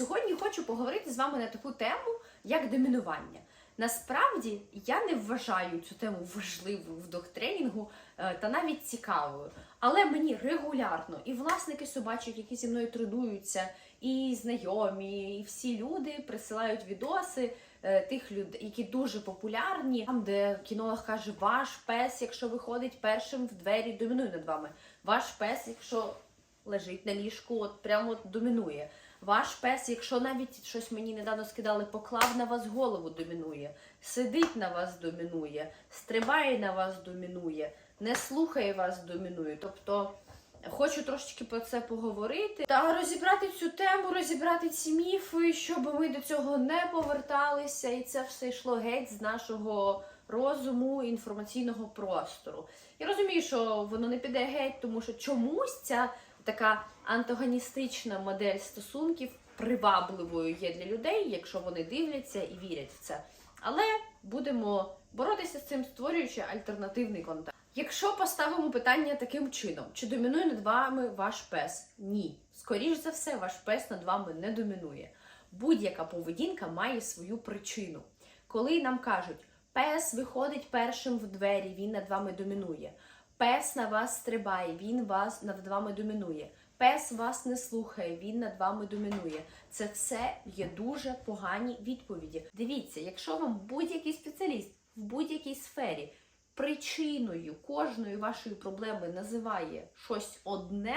Сьогодні хочу поговорити з вами на таку тему, як домінування. Насправді я не вважаю цю тему важливою в доктренінгу е, та навіть цікавою. Але мені регулярно і власники собачок, які зі мною тренуються, і знайомі, і всі люди присилають відоси е, тих людей, які дуже популярні, там, де кінолог каже, ваш пес, якщо виходить першим в двері, домінує над вами. Ваш пес, якщо лежить на ліжку, от прямо домінує. Ваш пес, якщо навіть щось мені недавно скидали, поклав на вас голову, домінує, сидить на вас, домінує, стрибає на вас, домінує, не слухає вас, домінує. Тобто хочу трошечки про це поговорити та розібрати цю тему, розібрати ці міфи, щоб ми до цього не поверталися, і це все йшло геть з нашого розуму інформаційного простору. Я розумію, що воно не піде геть, тому що чомусь ця така антагоністична модель стосунків привабливою є для людей, якщо вони дивляться і вірять в це. Але будемо боротися з цим, створюючи альтернативний контент. Якщо поставимо питання таким чином, чи домінує над вами ваш пес? Ні. Скоріш за все, ваш пес над вами не домінує. Будь-яка поведінка має свою причину. Коли нам кажуть, пес виходить першим в двері, він над вами домінує. Пес на вас стрибає, він вас над вами домінує. Пес вас не слухає, він над вами домінує. Це все є дуже погані відповіді. Дивіться, якщо вам будь-який спеціаліст в будь-якій сфері причиною кожної вашої проблеми називає щось одне,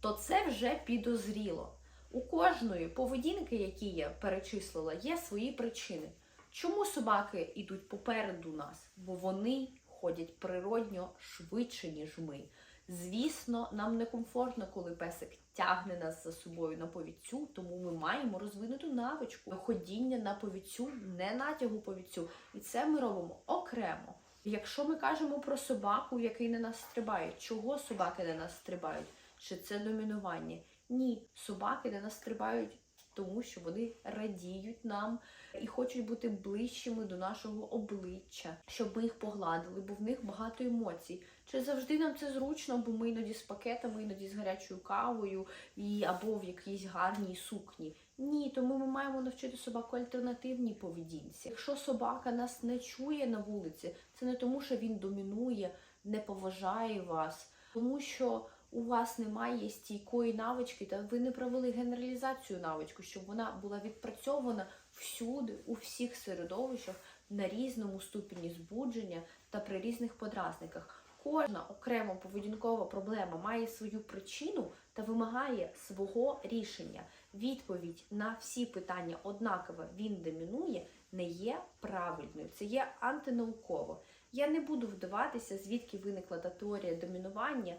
то це вже підозріло. У кожної поведінки, які я перечислила, є свої причини. Чому собаки йдуть попереду нас? Бо вони ходять природньо швидше, ніж ми. Звісно, нам некомфортно, коли песик тягне нас за собою на повідцю, тому ми маємо розвинуту навичку ходіння на повідцю, не натягу повідцю. І це ми робимо окремо. Якщо ми кажемо про собаку, який на нас стрибає, чого собаки на нас стрибають? Чи це домінування? Ні, собаки на нас стрибають, тому що вони радіють нам і хочуть бути ближчими до нашого обличчя, щоб ми їх погладили, бо в них багато емоцій. Чи завжди нам це зручно, бо ми іноді з пакетами, іноді з гарячою кавою, і або в якійсь гарній сукні? Ні, тому ми маємо навчити собаку альтернативній поведінці. Якщо собака нас не чує на вулиці, це не тому, що він домінує, не поважає вас, тому що у вас немає стійкої навички, та ви не провели генералізацію навичку, щоб вона була відпрацьована всюди, у всіх середовищах на різному ступені збудження та при різних подразниках. Кожна окрема поведінкова проблема має свою причину та вимагає свого рішення. Відповідь на всі питання однакова він домінує не є правильною, це є антинауково. Я не буду вдаватися, звідки виникла та теорія домінування.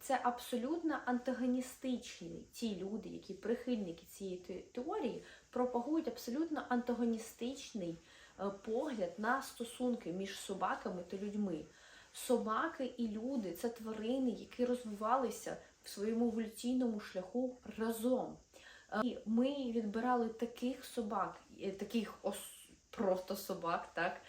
Це абсолютно антагоністичні ті люди, які прихильники цієї теорії, пропагують абсолютно антагоністичний е, погляд на стосунки між собаками та людьми. Собаки і люди це тварини, які розвивалися в своєму еволюційному шляху разом. Е, І ми відбирали таких собак, е, таких ос- просто собак, так,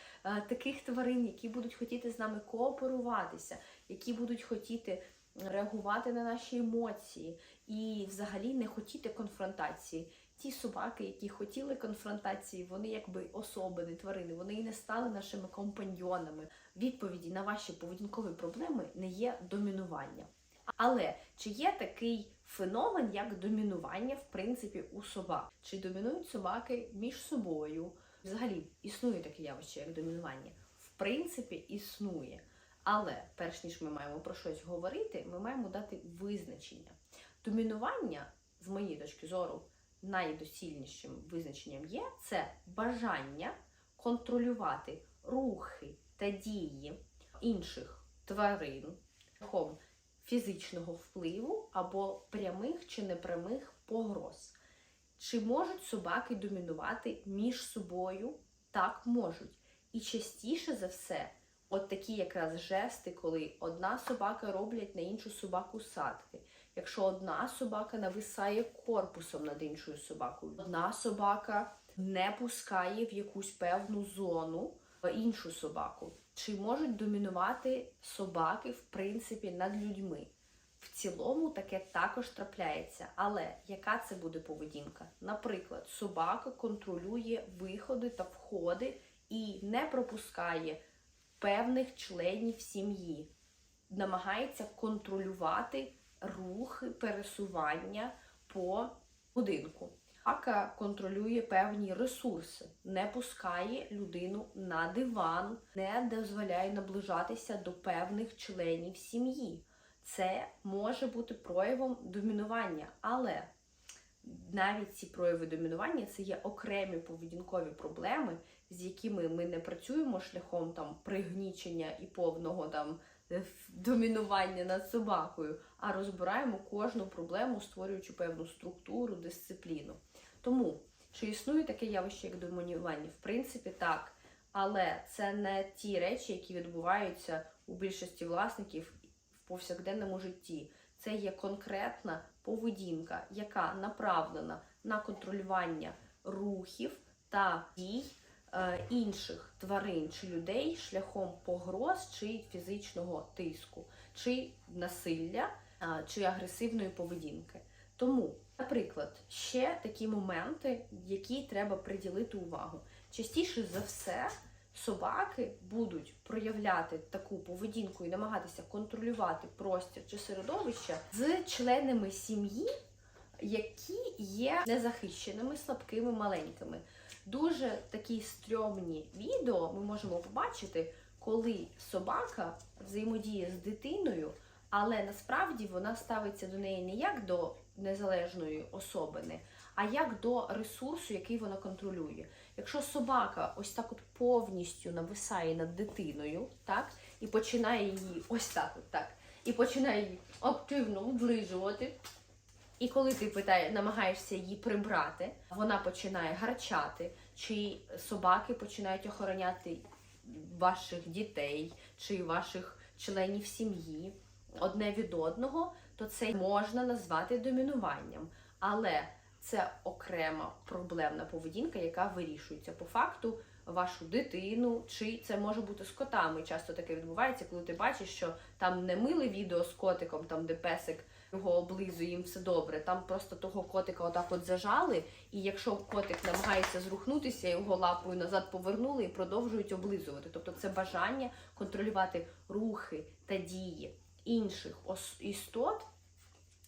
таких тварин, які будуть хотіти з нами кооперуватися, які будуть хотіти реагувати на наші емоції і взагалі не хотіти конфронтації. Ті собаки, які хотіли конфронтації, вони якби особи, не тварини, вони і не стали нашими компаньйонами. Відповіді на ваші поведінкові проблеми не є домінування. Але чи є такий феномен, як домінування, в принципі, у собак? Чи домінують собаки між собою? Взагалі існує таке явище, як домінування? В принципі, існує. Але перш ніж ми маємо про щось говорити, ми маємо дати визначення. Домінування, з моєї точки зору, найдосільнішим визначенням є це бажання контролювати рухи та дії інших тварин шляхом фізичного впливу або прямих чи непрямих погроз. Чи можуть собаки домінувати між собою? Так можуть. І частіше за все, от такі якраз жести, коли одна собака роблять на іншу собаку садки. Якщо одна собака нависає корпусом над іншою собакою, одна собака не пускає в якусь певну зону іншу собаку. Чи можуть домінувати собаки, в принципі, над людьми? В цілому таке також трапляється. Але яка це буде поведінка? Наприклад, собака контролює виходи та входи і не пропускає певних членів сім'ї, намагається контролювати рухи, пересування по будинку. Собака контролює певні ресурси, не пускає людину на диван, не дозволяє наближатися до певних членів сім'ї. Це може бути проявом домінування, але навіть ці прояви домінування це є окремі поведінкові проблеми, з якими ми не працюємо шляхом там пригнічення і повного там домінування над собакою, а розбираємо кожну проблему, створюючи певну структуру, дисципліну. Тому чи існує таке явище, як домінування? В принципі, так. Але це не ті речі, які відбуваються у більшості власників в повсякденному житті. Це є конкретна поведінка, яка направлена на контролювання рухів та дій е, інших тварин чи людей шляхом погроз чи фізичного тиску, чи насилля, е, чи агресивної поведінки. Тому, наприклад, ще такі моменти, які треба приділити увагу. Частіше за все, собаки будуть проявляти таку поведінку і намагатися контролювати простір чи середовище з членами сім'ї, які є незахищеними, слабкими, маленькими. Дуже такі стрьомні відео ми можемо побачити, коли собака взаємодіє з дитиною, але насправді вона ставиться до неї не як до незалежної особини, а як до ресурсу, який вона контролює. Якщо собака ось так от повністю нависає над дитиною, так, і починає її ось так, от так, і починає її активно оближувати. І коли ти питає, намагаєшся її прибрати, вона починає гарчати, чи собаки починають охороняти ваших дітей чи ваших членів сім'ї одне від одного, то це можна назвати домінуванням. Але це окрема проблемна поведінка, яка вирішується по факту вашу дитину, чи це може бути з котами. Часто таке відбувається, коли ти бачиш, що там не миле відео з котиком, там де песик його облизує, їм все добре. Там просто того котика отак от зажали, і якщо котик намагається зрухнутися, його лапою назад повернули і продовжують облизувати. Тобто це бажання контролювати рухи та дії інших істот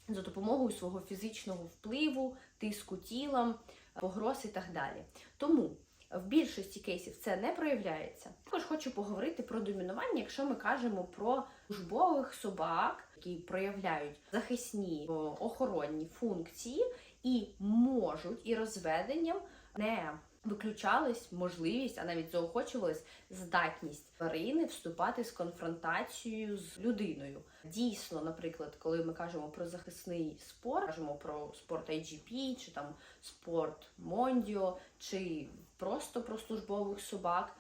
за допомогою свого фізичного впливу, тиску тілом, погроз і так далі. Тому в більшості кейсів це не проявляється. Також хочу поговорити про домінування, якщо ми кажемо про службових собак, які проявляють захисні охоронні функції і можуть і розведенням не виключались можливість, а навіть заохочувалась здатність тварини вступати з конфронтацією з людиною. Дійсно, наприклад, коли ми кажемо про захисний спорт, кажемо про спорт IGP, чи там спорт Мондіо, чи просто про службових собак,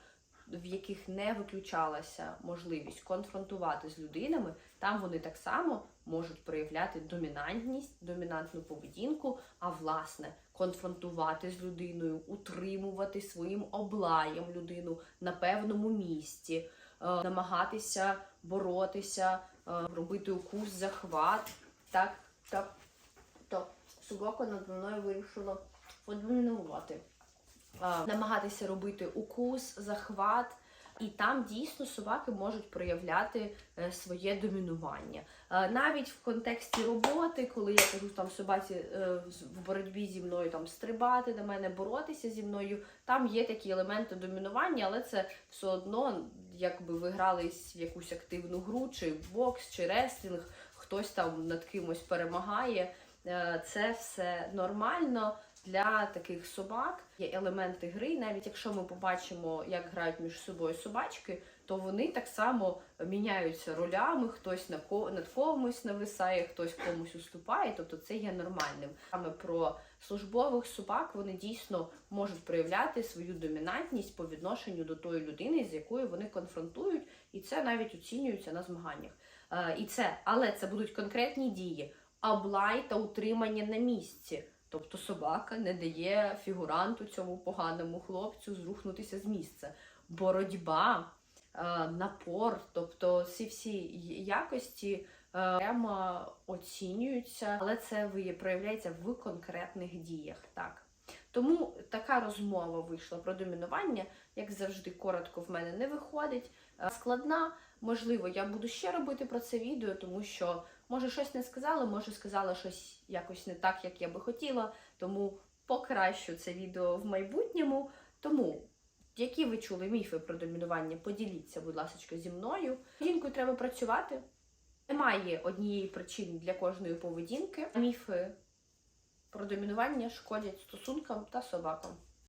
в яких не виключалася можливість конфронтувати з людинами, там вони так само можуть проявляти домінантність, домінантну поведінку, а власне конфронтувати з людиною, утримувати своїм облаєм людину на певному місці, е, намагатися боротися, е, робити укус, захват. Так, так, так. Собака над мною вирішила подомінувати. Е, Намагатися робити укус, захват. І там дійсно собаки можуть проявляти е, своє домінування. Е, навіть в контексті роботи, коли я кажу там собаці в боротьбі зі мною там стрибати до мене, боротися зі мною, там є такі елементи домінування, але це все одно, якби ви грались в якусь активну гру, чи бокс, чи реслінг, хтось там над кимось перемагає. Е, Це все нормально. Для таких собак є елементи гри. Навіть якщо ми побачимо, як грають між собою собачки, то вони так само міняються ролями. Хтось над комусь нависає, хтось комусь уступає. Тобто це є нормальним. Саме про службових собак вони дійсно можуть проявляти свою домінантність по відношенню до тої людини, з якою вони конфронтують, і це навіть оцінюється на змаганнях. Е, І це, але це будуть конкретні дії, облай та утримання на місці. Тобто собака не дає фігуранту цьому поганому хлопцю зрухнутися з місця. Боротьба, е, напор, тобто ці всі якості Е, Тема оцінюється, але це проявляється в конкретних діях. Так. Тому така розмова вийшла про домінування, як завжди, коротко в мене не виходить. Е, Складна, можливо, я буду ще робити про це відео, тому що може щось не сказала, може сказала щось якось не так, як я би хотіла. Тому покращу це відео в майбутньому. Тому, які ви чули міфи про домінування, поділіться, будь ласка, зі мною. Жінкою треба працювати. Немає однієї причини для кожної поведінки. Міфи про домінування шкодять стосункам та собакам.